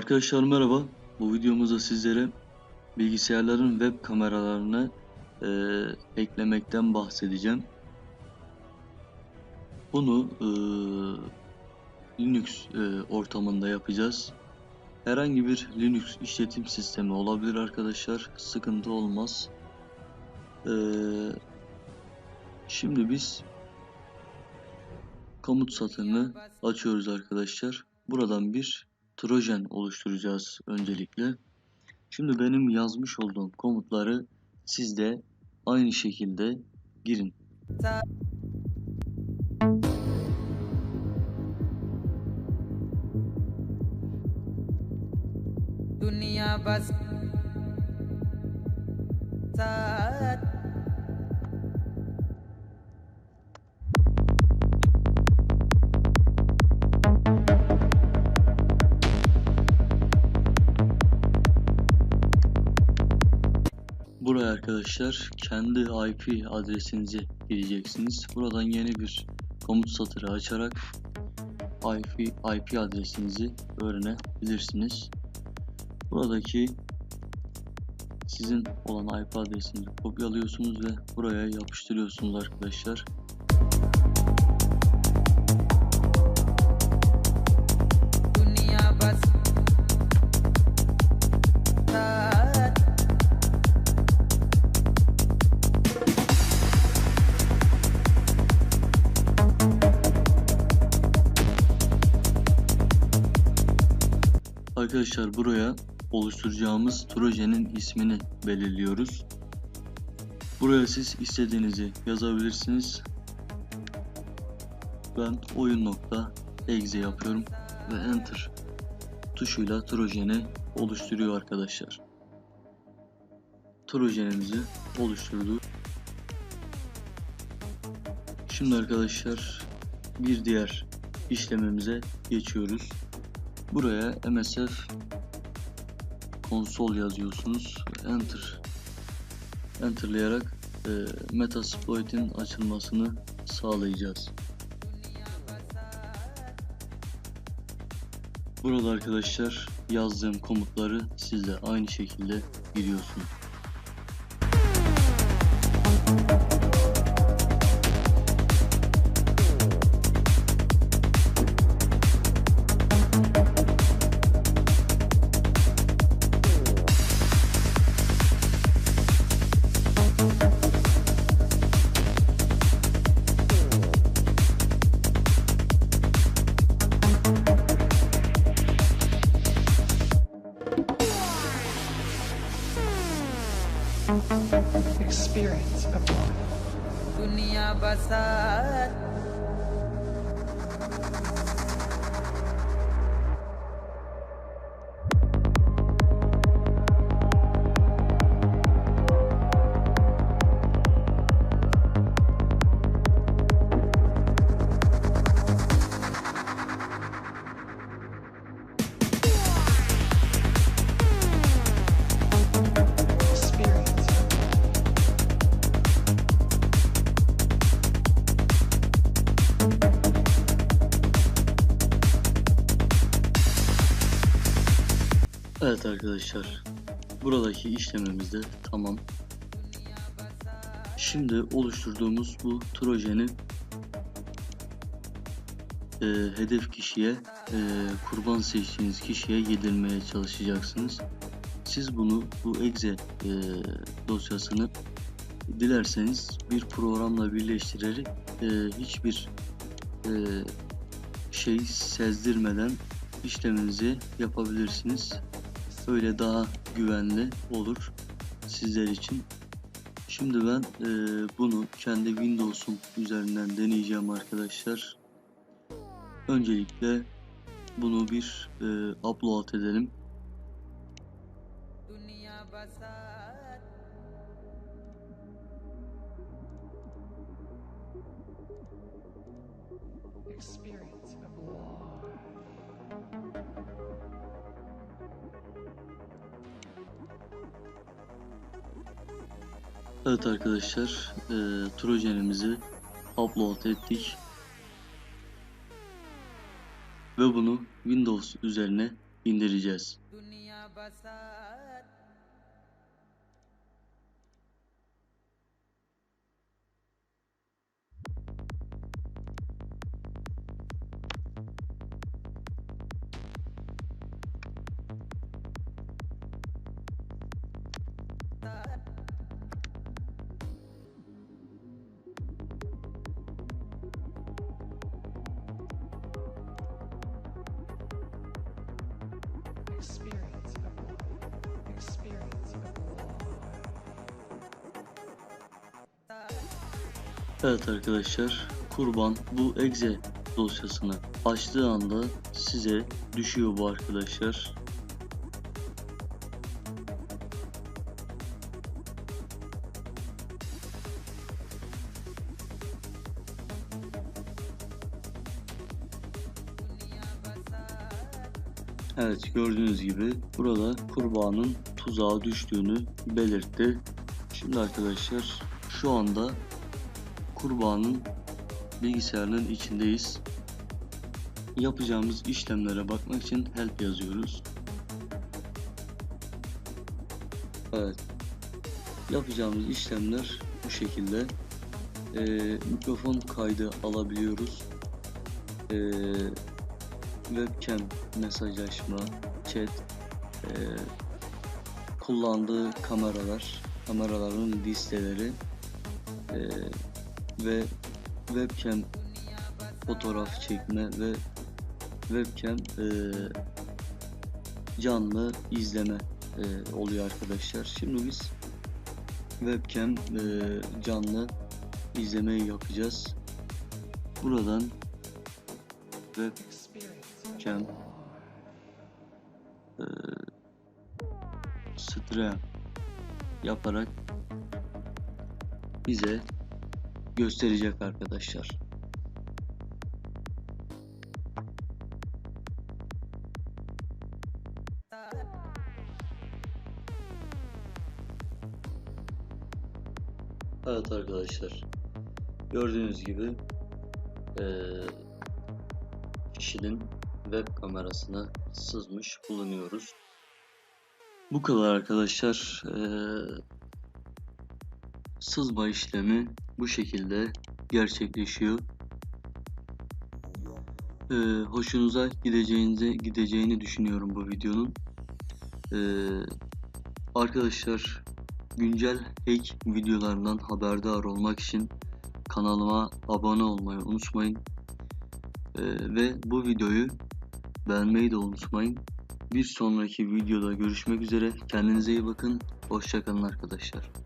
Arkadaşlar merhaba. Bu videomuzda sizlere bilgisayarların web kameralarını eee, eklemekten bahsedeceğim. Bunu eee, Linux eee, ortamında yapacağız. Herhangi bir Linux işletim sistemi olabilir arkadaşlar. Sıkıntı olmaz. Eee, şimdi biz komut satırını açıyoruz arkadaşlar. Buradan bir trojen oluşturacağız öncelikle. Şimdi benim yazmış olduğum komutları siz de aynı şekilde girin. Dünya bas saat arkadaşlar kendi IP adresinizi gireceksiniz. Buradan yeni bir komut satırı açarak IP, IP adresinizi öğrenebilirsiniz. Buradaki sizin olan IP adresinizi kopyalıyorsunuz ve buraya yapıştırıyorsunuz arkadaşlar. Arkadaşlar buraya oluşturacağımız projenin ismini belirliyoruz. Buraya siz istediğinizi yazabilirsiniz. Ben oyun.exe yapıyorum ve enter tuşuyla projeni oluşturuyor arkadaşlar. Projenimizi oluşturdu. Şimdi arkadaşlar bir diğer işlemimize geçiyoruz. Buraya MSF konsol yazıyorsunuz. Enter enterlayarak e, Metasploit'in açılmasını sağlayacağız. Burada arkadaşlar yazdığım komutları siz de aynı şekilde giriyorsunuz. Experience of life. Evet arkadaşlar. Buradaki işlemimiz de tamam. Şimdi oluşturduğumuz bu trojeni e, hedef kişiye e, kurban seçtiğiniz kişiye yedirmeye çalışacaksınız. Siz bunu bu exe e, dosyasını dilerseniz bir programla birleştirerek e, hiçbir e, şey sezdirmeden işleminizi yapabilirsiniz. Öyle daha güvenli olur sizler için. Şimdi ben e, bunu kendi Windows'um üzerinden deneyeceğim arkadaşlar. Öncelikle bunu bir e, upload edelim. Experience of law. Evet arkadaşlar, e, trojenimizi upload ettik. Ve bunu Windows üzerine indireceğiz. Evet arkadaşlar kurban bu exe dosyasını açtığı anda size düşüyor bu arkadaşlar. Evet gördüğünüz gibi burada kurbanın tuzağa düştüğünü belirtti. Şimdi arkadaşlar şu anda kurbanın bilgisayarının içindeyiz. Yapacağımız işlemlere bakmak için help yazıyoruz. Evet. Yapacağımız işlemler bu şekilde. Ee, mikrofon kaydı alabiliyoruz. Ee, webcam mesajlaşma, chat, ee, kullandığı kameralar, kameraların listeleri, ee, ve webcam fotoğraf çekme ve webcam eee, canlı izleme eee, oluyor arkadaşlar. Şimdi biz webcam eee, canlı izlemeyi yapacağız. Buradan webcam eee, stream yaparak bize gösterecek arkadaşlar. Evet arkadaşlar. Gördüğünüz gibi eee, kişinin web kamerasına sızmış bulunuyoruz. Bu kadar arkadaşlar. Eee, sızma işlemi bu şekilde gerçekleşiyor. Ee, hoşunuza gideceğinize gideceğini düşünüyorum bu videonun. Ee, arkadaşlar güncel hack videolarından haberdar olmak için kanalıma abone olmayı unutmayın. Ee, ve bu videoyu beğenmeyi de unutmayın. Bir sonraki videoda görüşmek üzere. Kendinize iyi bakın. Hoşçakalın arkadaşlar.